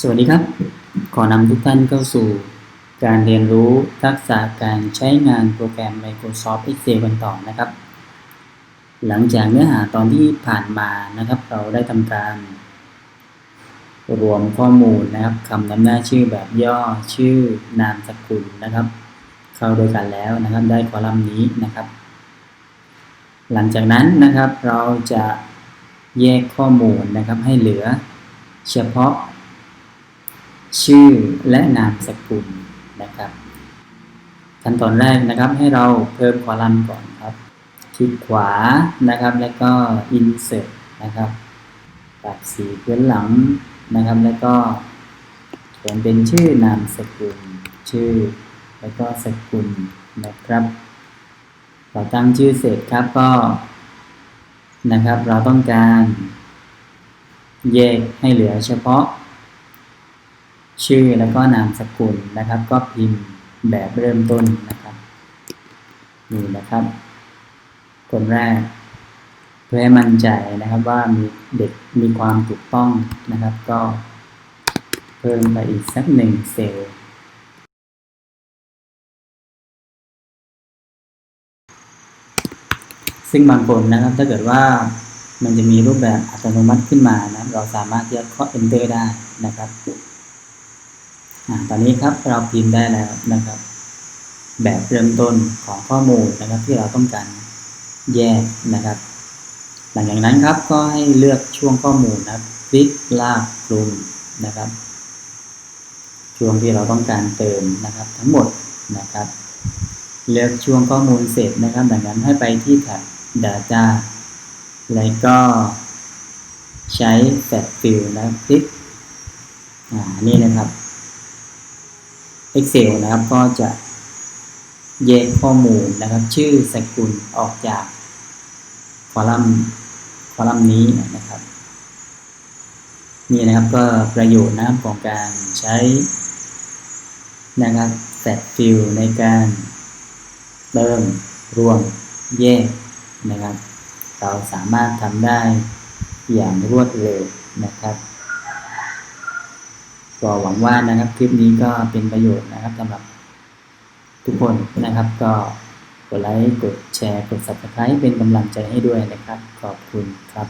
สวัสดีครับ ขอนำทุกท่านเข้าสู่การเรียนรู้ทักษะการใช้งานโปรแกรม Microsoft Excel กันต่อนะครับ หลังจากเนื้อหาตอนที่ผ่านมานะครับ เราได้ทำการ รวมข้อมูลนะครับคำนำหน้าชื่อแบบย่อชื่อนามสกุลนะครับ เข้าด้วยกันแล้วนะครับได้คอลัมน์นี้นะครับ หลังจากนั้นนะครับเราจะแยกข้อมูลนะครับให้เหลือเฉพาะ ชื่อและนามสกุลนะครับ ขั้นตอนแรกนะครับให้เราเพิ่มคอลัมน์ก่อนครับ คลิกขวานะครับ แล้วก็ insert นะครับปรับสีพื้นหลังนะครับ แล้วก็เขียนเป็นชื่อนามสกุล ชื่อ แล้วก็สกุลนะครับเราตั้งชื่อเสร็จครับก็นะครับ เราต้องการแยกให้เหลือเฉพาะ ชื่อแล้วก็นามสกุลนะครับ ก็พิมพ์แบบเริ่มต้นนะครับนี่นะครับ คนแรก เพื่อให้มั่นใจนะครับว่ามีเด็กมีความถูกต้องนะครับ ก็เพิ่มไปอีกสักหนึ่งเซลล์ซึ่งบางคนนะครับ ถ้าเกิดว่ามันจะมีรูปแบบอัตโนมัติขึ้นมานะเราสามารถที่จะเคาะ enter ได้นะครับ ตอนนี้ครับเราพิมพ์ได้แล้วนะครับ แบบเริ่มต้นของข้อมูลนะครับที่เราต้องการแยกนะครับ หลังจากนั้นครับก็ให้เลือกช่วงข้อมูลนะครับคลิกลากคลุมนะครับ ช่วงที่เราต้องการเติมนะครับ ทั้งหมดนะครับ เลือกช่วงข้อมูลเสร็จนะครับดังนั้นให้ไปที่แท็บ Data แล้วก็ใช้ Fat Fill นะคลิกอ่านี่นะครับ Excel นะครับก็จะแยกข้อมูลนะครับ ชื่อสกุลออกจากคอลัมน์คอลัมน์นี้นะครับ นี่นะครับก็ประโยชน์นะครับของการใช้นะครับ Fat Fill ในการเติมรวมแยกนะครับ เราสามารถทำได้อย่างรวดเร็วนะครับ ก็หวังว่านะครับคลิปนี้ก็เป็นประโยชน์นะครับสำหรับทุกคนนะครับ ก็กดไลค์กดแชร์กด subscribe เป็นกำลังใจให้ด้วยนะครับ ขอบคุณครับ